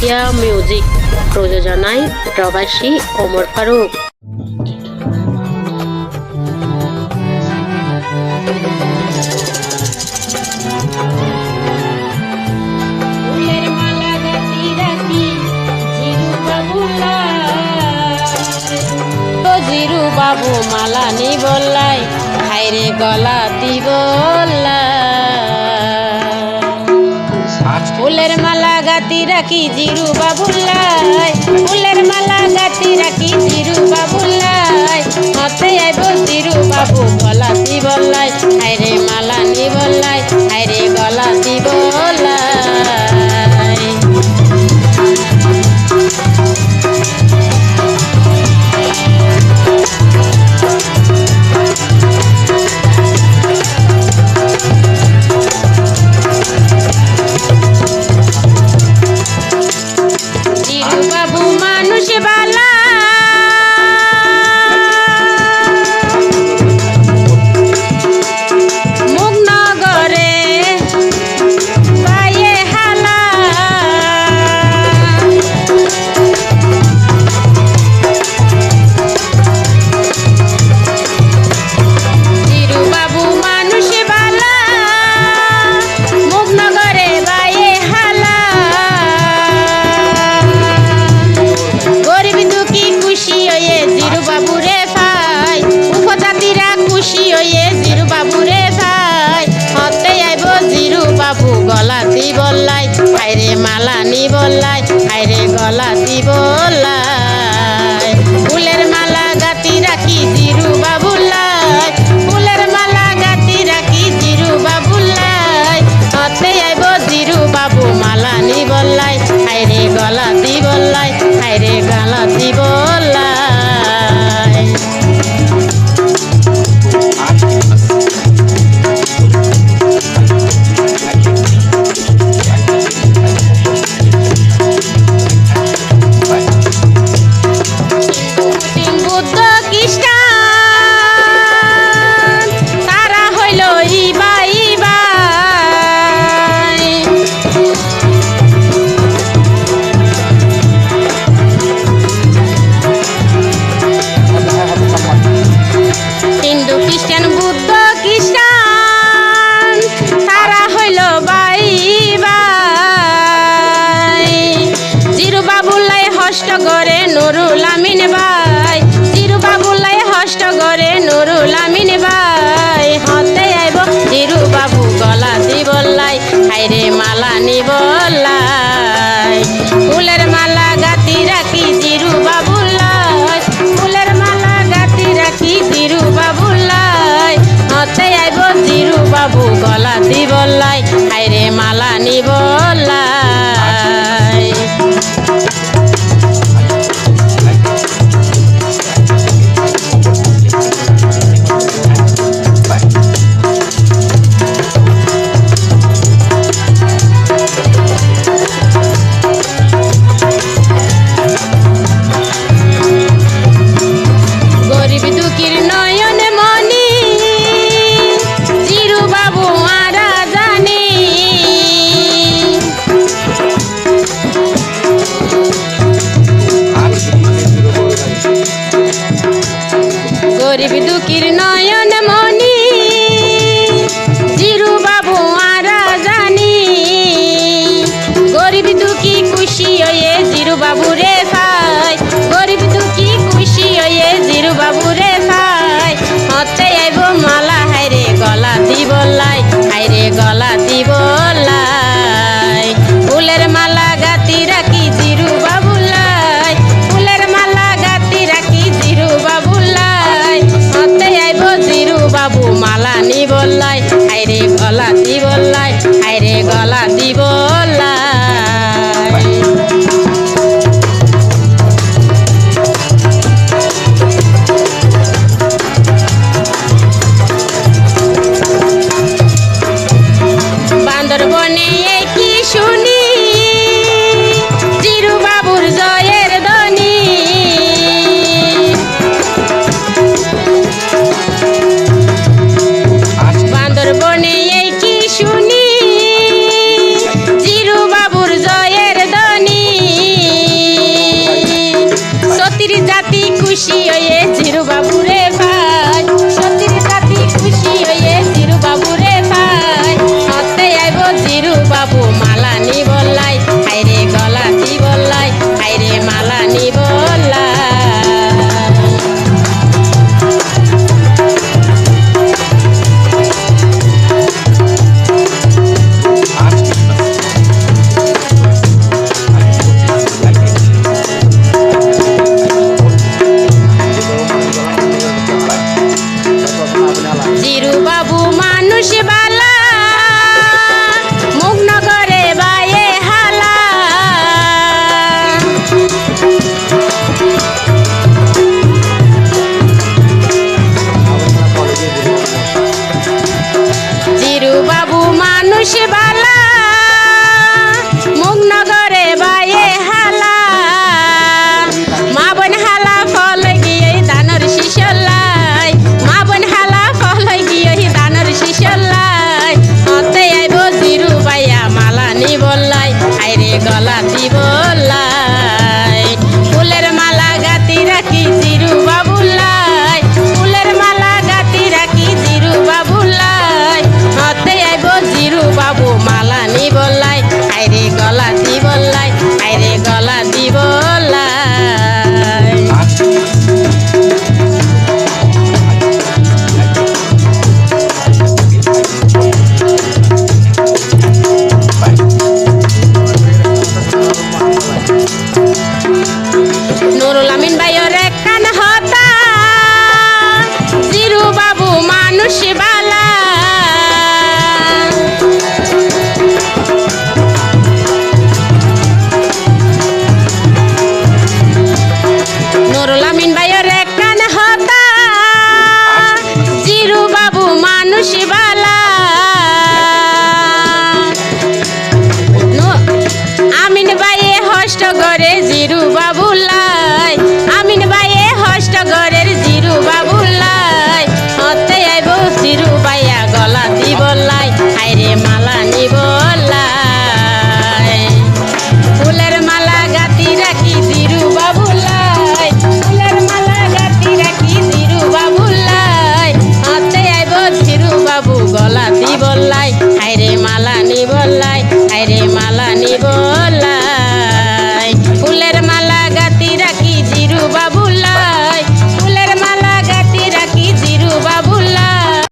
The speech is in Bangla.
মাফিয়া মিউজিক প্রযোজনায় প্রবাসী ওমর ফারুক। বাবু মালা নি বললাই হাইরে গলা দি ফুলের গাতি রাখি জিরু বাবুলাই ফুলের মালা গাতি রাখি জিরু বাবুলাই মতে আইব জিরু বাবু গলা দি বললাই। হাইরে মালা নি বললাই হাইরে গলা দি বললাই আইরে গলা বললাই আমিন বাই জিরু বাবুলাই হষ্ট করে নুরুল আমিন বাই হতে আইব জিরু বাবু গলা দি বললাই হাইরে মালা নি বললাই ফুলের মালা গাতি রাখি জিরু বাবুলাই ফুলের মালা গাতি রাখি জিরু বাবুলাই হতে আইব জিরু বাবু গলা দি বললাই হাইরে মালা নি হাইরে গলা মানুষ বালা। বাবু গলা দিবলাই